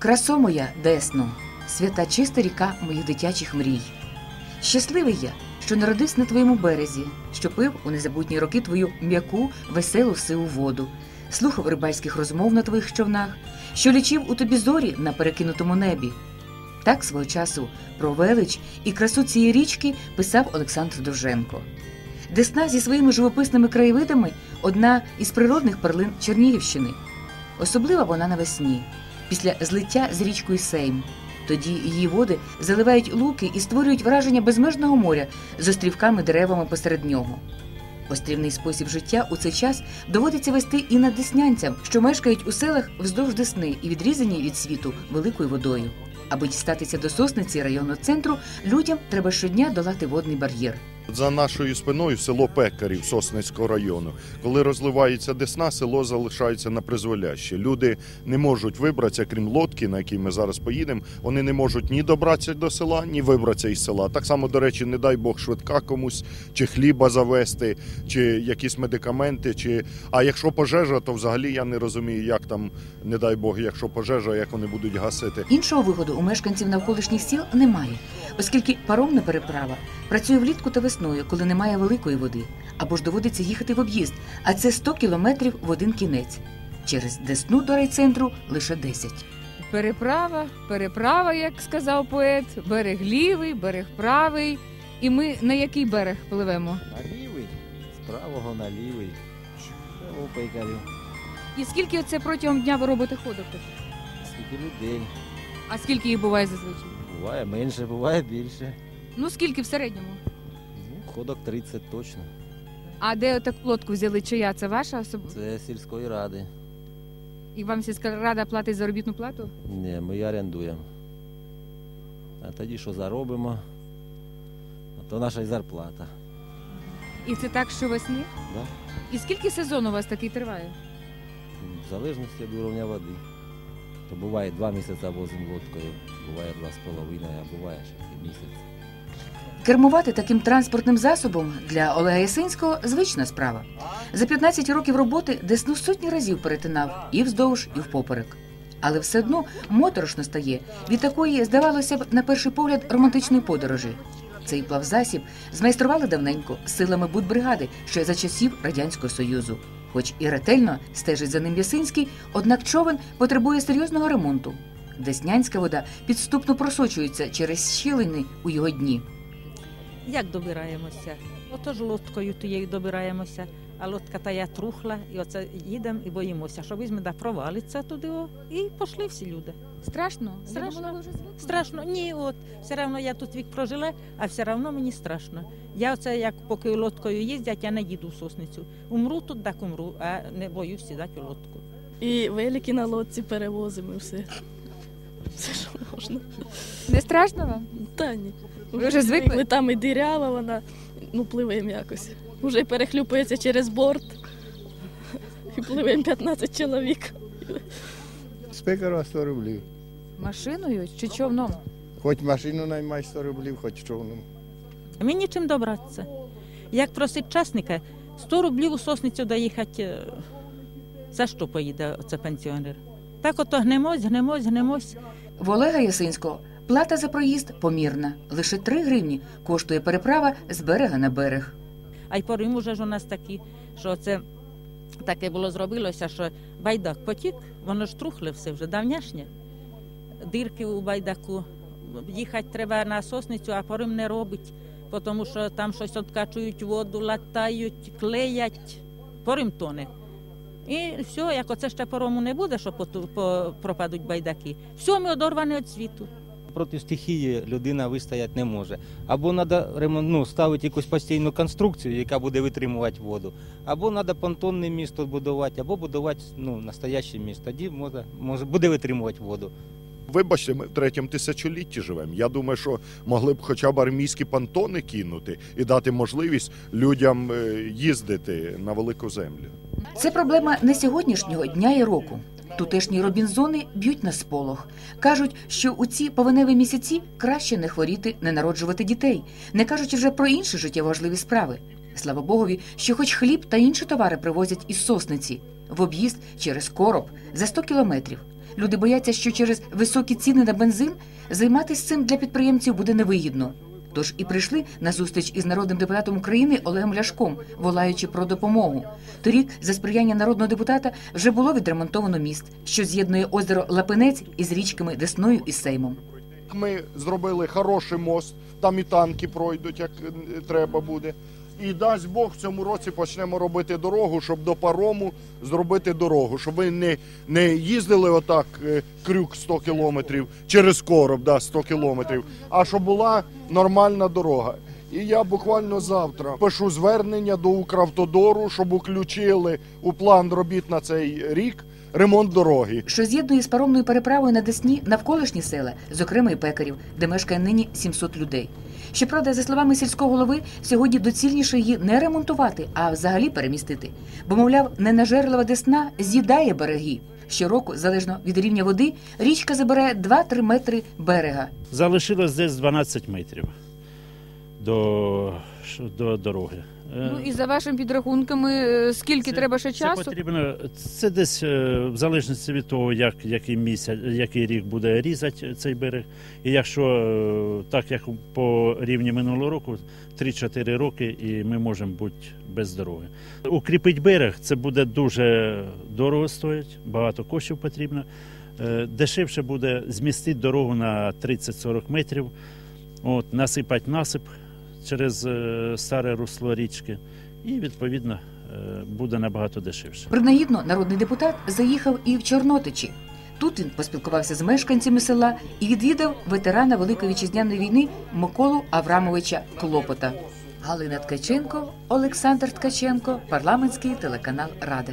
Красо моя, Десно, свята чиста ріка моїх дитячих мрій. Щасливий я, що народився на твоєму березі, що пив у незабутні роки твою м'яку, веселу сиву воду, слухав рибальських розмов на твоїх човнах, що лічив у тобі зорі на перекинутому небі. Так свого часу про велич і красу цієї річки писав Олександр Довженко. Десна зі своїми живописними краєвидами одна із природних перлин Чернігівщини. Особлива вона навесні, після злиття з річкою Сейм. Тоді її води заливають луки і створюють враження безмежного моря з острівками деревами посеред нього. Острівний спосіб життя у цей час доводиться вести і над деснянцям, що мешкають у селах вздовж Десни і відрізані від світу великою водою. Аби дістатися до сосниці районного центру, людям треба щодня долати водний бар'єр. За нашою спиною село Пекарів Сосницького району. Коли розливається десна, село залишається на призволяще. Люди не можуть вибратися, крім лодки, на якій ми зараз поїдемо. Вони не можуть ні добратися до села, ні вибратися із села. Так само, до речі, не дай Бог швидка комусь, чи хліба завести, чи якісь медикаменти. Чи а якщо пожежа, то взагалі я не розумію, як там, не дай Бог, якщо пожежа, як вони будуть гасити. Іншого виходу у мешканців навколишніх сіл немає, оскільки паромна переправа працює влітку та весною, коли немає великої води, або ж доводиться їхати в об'їзд, а це 100 кілометрів в один кінець. Через Десну до райцентру лише 10. Переправа, переправа, як сказав поет, берег лівий, берег правий. І ми на який берег пливемо? На лівий, з правого на лівий. Село Пейкарів. І скільки оце протягом дня ви робите ходок? Скільки людей. А скільки їх буває зазвичай? Буває менше, буває більше. Ну скільки в середньому? Ну, 30 точно. А де отак лодку взяли? Чия? Це ваша особа? Це сільської ради. І вам сільська рада платить заробітну плату? Ні, ми орендуємо. А тоді що заробимо, то наша зарплата. І це так, що весні? Да? І скільки сезон у вас такий триває? В залежності від уровня води. То буває два місяці возимо лодкою, буває два з половиною, а буває ще місяць. Кермувати таким транспортним засобом для Олега Ясинського звична справа. За 15 років роботи Десну сотні разів перетинав і вздовж, і впоперек. Але все одно моторошно стає від такої, здавалося б, на перший погляд, романтичної подорожі. Цей плавзасіб змайстрували давненько силами будбригади ще за часів Радянського Союзу. Хоч і ретельно стежить за ним Ясинський, однак човен потребує серйозного ремонту. Деснянська вода підступно просочується через щілини у його дні. Як добираємося? Отож лодкою тією добираємося, а лодка та я трухла, і оце їдемо і боїмося, що візьме да провалиться туди, о, і пішли всі люди. Страшно? Страшно. Думала, вже. Страшно, ні, от все одно я тут вік прожила, а все одно мені страшно. Я оце як поки лодкою їздять, я не їду в сосницю. Умру тут, так умру, а не боюсь сідати у лодку. І великі на лодці перевозимо і все. Все, що можна. Не страшно вам? Та ні. Ви вже звикли? Там і дирява вона, ну пливемо якось. Уже перехлюпується через борт. І пливемо 15 чоловік. Пекаря 100 рублів. Машиною чи човном? Хоч машину наймай 100 рублів, хоч човном. Мені чим добратися. Як просить часника, 100 рублів у сосницю доїхати, е, за що поїде оце пенсіонер? Так ото гнемось, гнемось, гнемось. В Олега Ясинського плата за проїзд помірна. Лише 3 гривні коштує переправа з берега на берег. А й порим уже ж у нас такі, що це таке було зробилося, що байдак потік, воно ж трухле все вже давняшнє. Дирки у байдаку. Їхати треба на сосницю, а порим не робить, тому що там щось откачують воду, латають, клеять, порим тоне. І все, як оце ще порому не буде, що пропадуть байдаки. Все, ми одорвані від світу. Проти стихії людина вистояти не може. Або треба ну, ставити якусь постійну конструкцію, яка буде витримувати воду, або треба понтонне місто будувати, або будувати ну, настояще місто. Тоді може, може, буде витримувати воду. Вибачте, ми в третьому тисячолітті живемо. Я думаю, що могли б хоча б армійські понтони кинути і дати можливість людям е, їздити на велику землю. Це проблема не сьогоднішнього дня і року. Тутешні робінзони б'ють на сполох. Кажуть, що у ці повеневі місяці краще не хворіти, не народжувати дітей, не кажучи вже про інші життєво важливі справи. Слава Богові, що хоч хліб та інші товари привозять із сосниці в об'їзд через короб за 100 кілометрів. Люди бояться, що через високі ціни на бензин займатися цим для підприємців буде невигідно. Тож і прийшли на зустріч із народним депутатом України Олегом Ляшком, волаючи про допомогу. Торік, за сприяння народного депутата, вже було відремонтовано міст, що з'єднує озеро Лапинець із річками Десною і Сеймом. Ми зробили хороший мост, там і танки пройдуть, як треба буде. І дасть Бог в цьому році почнемо робити дорогу, щоб до парому зробити дорогу, щоб ви не, не їздили отак е, крюк 100 кілометрів через короб, да, 100 кілометрів, а щоб була нормальна дорога. І я буквально завтра пишу звернення до Укравтодору, щоб включили у план робіт на цей рік ремонт дороги. що з'єднує з паромною переправою на Десні навколишні села, зокрема і пекарів, де мешкає нині 700 людей. Щоправда, за словами сільського голови, сьогодні доцільніше її не ремонтувати, а взагалі перемістити. Бо, мовляв, ненажерлива Десна з'їдає береги. Щороку, залежно від рівня води, річка забере 2-3 метри берега. Залишилось десь 12 метрів до, до дороги. Е, Ну і за вашими підрахунками, е, скільки це- треба ще Це потрібно. Це десь е, в залежності від того, як який місяць, який рік буде різати цей берег. І якщо так як по рівні минулого року, 3-4 роки, і ми можемо бути без дороги. Укріпить берег це буде дуже дорого стоїть, багато коштів потрібно. Дешевше буде змістити дорогу на 30-40 метрів, от, насипати насип через е, старе русло річки, і відповідно е, буде набагато дешевше. Принагідно народний депутат заїхав і в Чорнотичі. Тут він поспілкувався з мешканцями села і відвідав ветерана Великої вітчизняної війни Миколу Аврамовича Клопота. Галина Ткаченко, Олександр Ткаченко, парламентський телеканал Рада.